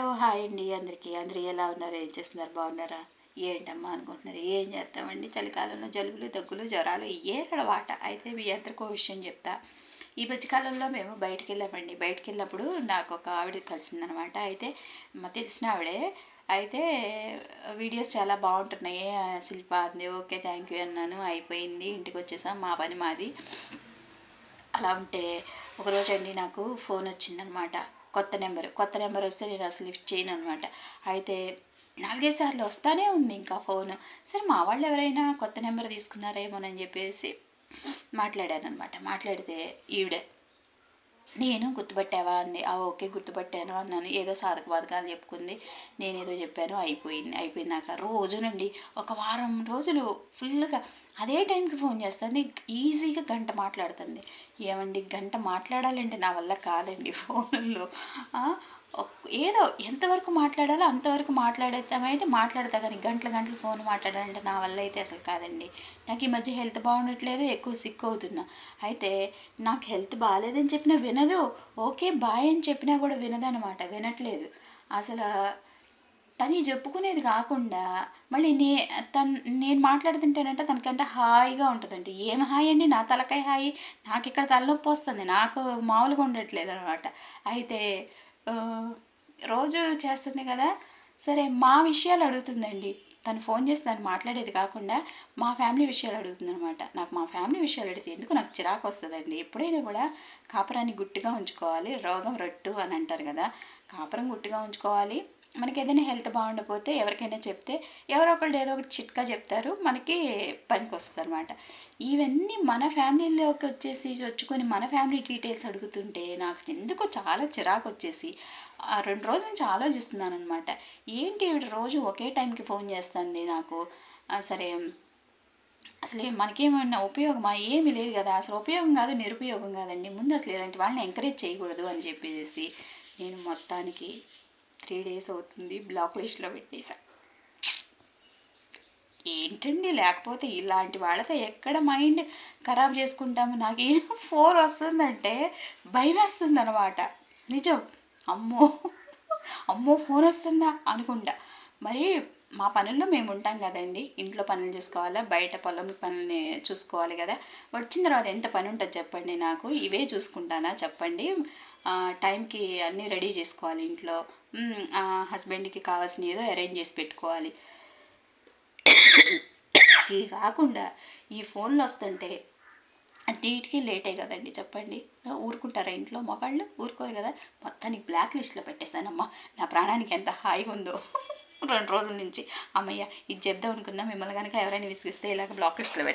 Hello hi అండి. అందరికీ అందరూ ఎలా ఉన్నారు? ఏం చేస్తున్నారు? బాగున్నారా? ఏంటమ్మా అనుకుంటున్నారు? ఏం చేస్తామండి? చలికాలంలో జలుబులు దగ్గులు జ్వరాలు ఏ అలవాట? అయితే మీ అందరికో విషయం చెప్తా. ఈ మధ్యకాలంలో మేము బయటికి వెళ్ళామండి. బయటికి వెళ్ళినప్పుడు నాకు ఒక ఆవిడ కలిసిందనమాట. అయితే మా తెలిసిన ఆవిడే అయితే వీడియోస్ చాలా బాగుంటున్నాయి శిల్ప అంది. ఓకే థ్యాంక్ యూ అన్నాను. అయిపోయింది. ఇంటికి వచ్చేసాం. మా పని మాది. అలా ఉంటే ఒకరోజు అండి నాకు ఫోన్ వచ్చిందనమాట. కొత్త నెంబర్ కొత్త నెంబర్ వస్తే నేను అసలు లిఫ్ట్ చేయను అనమాట అయితే నాలుగైదు సార్లు వస్తానే ఉంది ఇంకా ఫోన్. సరే మా వాళ్ళు ఎవరైనా కొత్త నెంబర్ తీసుకున్నారేమోనని చెప్పేసి మాట్లాడాను అనమాట మాట్లాడితే ఈవిడే నేను గుర్తుపట్టావా? అంది. ఆ ఓకే గుర్తుపట్టాను అన్నాను. ఏదో సాధక బాధకాలు చెప్పుకుంది. నేను ఏదో చెప్పాను. అయిపోయింది. అయిపోయిందాక రోజునండి ఒక వారం రోజులు ఫుల్గా అదే టైంకి ఫోన్ చేస్తుంది ఈజీగా గంట మాట్లాడుతుంది. ఏమండి గంట మాట్లాడాలంటే నా వల్ల కాదండి ఫోన్లో. ఏదో ఎంతవరకు మాట్లాడాలో అంతవరకు మాట్లాడేద్దామైతే మాట్లాడతా కానీ గంటల గంటలు ఫోన్ మాట్లాడాలంటే నా వల్ల అయితే అసలు కాదండి. నాకు ఈ మధ్య హెల్త్ బాగుండట్లేదు ఎక్కువ సిక్ అవుతున్నా. అయితే నాకు హెల్త్ బాగాలేదని చెప్పినా వినదు. ఓకే బాయ్ అని చెప్పినా కూడా వినదనమాట వినట్లేదు. అసలు తను చెప్పుకునేది కాకుండా మళ్ళీ నే తన్ నేను మాట్లాడుతుంటేనంటే తనకంటే హాయిగా ఉంటుందండి. ఏం హాయ్ అండి? నా తలకాయ హాయి. నాకు ఇక్కడ తలనొప్పి వస్తుంది. నాకు మామూలుగా ఉండట్లేదు అనమాట అయితే రోజు చేస్తుంది కదా? సరే మా విషయాలు అడుగుతుందండి. తను ఫోన్ చేసి తను మాట్లాడేది కాకుండా మా ఫ్యామిలీ విషయాలు అడుగుతుంది అనమాట నాకు మా ఫ్యామిలీ విషయాలు అడిగితే ఎందుకు నాకు చిరాకు వస్తుందండి? ఎప్పుడైనా కూడా కాపురాన్ని గుట్టుగా ఉంచుకోవాలి. రోగం రొట్టు అని అంటారు కదా? కాపురం గుట్టుగా ఉంచుకోవాలి. మనకి ఏదైనా హెల్త్ బాగుండకపోతే ఎవరికైనా చెప్తే ఎవరో ఒకళ్ళు ఏదో ఒకటి చిట్కా చెప్తారు మనకి పనికి వస్తుంది అనమాట ఇవన్నీ మన ఫ్యామిలీలోకి వచ్చేసి వచ్చుకొని మన ఫ్యామిలీ డీటెయిల్స్ అడుగుతుంటే నాకు ఎందుకో చాలా చిరాకు వచ్చేసి ఆ రెండు రోజుల నుంచి ఆలోచిస్తున్నాను అనమాట ఏంటి ఇవి రోజు ఒకే టైంకి ఫోన్ చేస్తుంది నాకు? సరే అసలు మనకేమైనా ఉపయోగమా? ఏమీ లేదు కదా. అసలు ఉపయోగం కాదు నిరుపయోగం కాదండి. ముందు అసలు ఇలాంటి వాళ్ళని ఎంకరేజ్ చేయకూడదు అని చెప్పేసి నేను మొత్తానికి త్రీ డేస్ అవుతుంది బ్లాక్ లిస్ట్లో పెట్టేశా. ఏంటండి లేకపోతే ఇలాంటి వాళ్ళతో ఎక్కడ మైండ్ ఖరాబ్ చేసుకుంటాము? నాకు ఏం ఫోన్ వస్తుందంటే భయం వేస్తుంది అనమాట నిజం. అమ్మో అమ్మో ఫోన్ వస్తుందా అనుకుంటా. మరి మా పనుల్లో మేము ఉంటాం కదండి. ఇంట్లో పనులు చూసుకోవాలా? బయట పొలం పనులని చూసుకోవాలి కదా. వచ్చిన తర్వాత ఎంత పని ఉంటుంది చెప్పండి నాకు. ఇవే చూసుకుంటానా చెప్పండి. టైంకి అన్నీ రెడీ చేసుకోవాలి ఇంట్లో. హస్బెండ్కి కావాల్సిన ఏదో అరేంజ్ చేసి పెట్టుకోవాలి. ఇది కాకుండా ఈ ఫోన్లు వస్తుంటే అన్నిటికీ లేటే కదండి చెప్పండి. ఊరుకుంటారా ఇంట్లో మొగాళ్ళు? ఊరుకోరు కదా. మొత్తానికి బ్లాక్ లిస్ట్లో పెట్టేశానమ్మా. నా ప్రాణానికి ఎంత హాయిగా ఉందో. రెండు రోజుల నుంచి అమ్మయ్య ఇది చెప్దాం అనుకున్నా మిమ్మల్ని కనుక ఎవరైనా విసిగిస్తే ఇలాగ బ్లాక్ లిస్ట్లో పెట్ట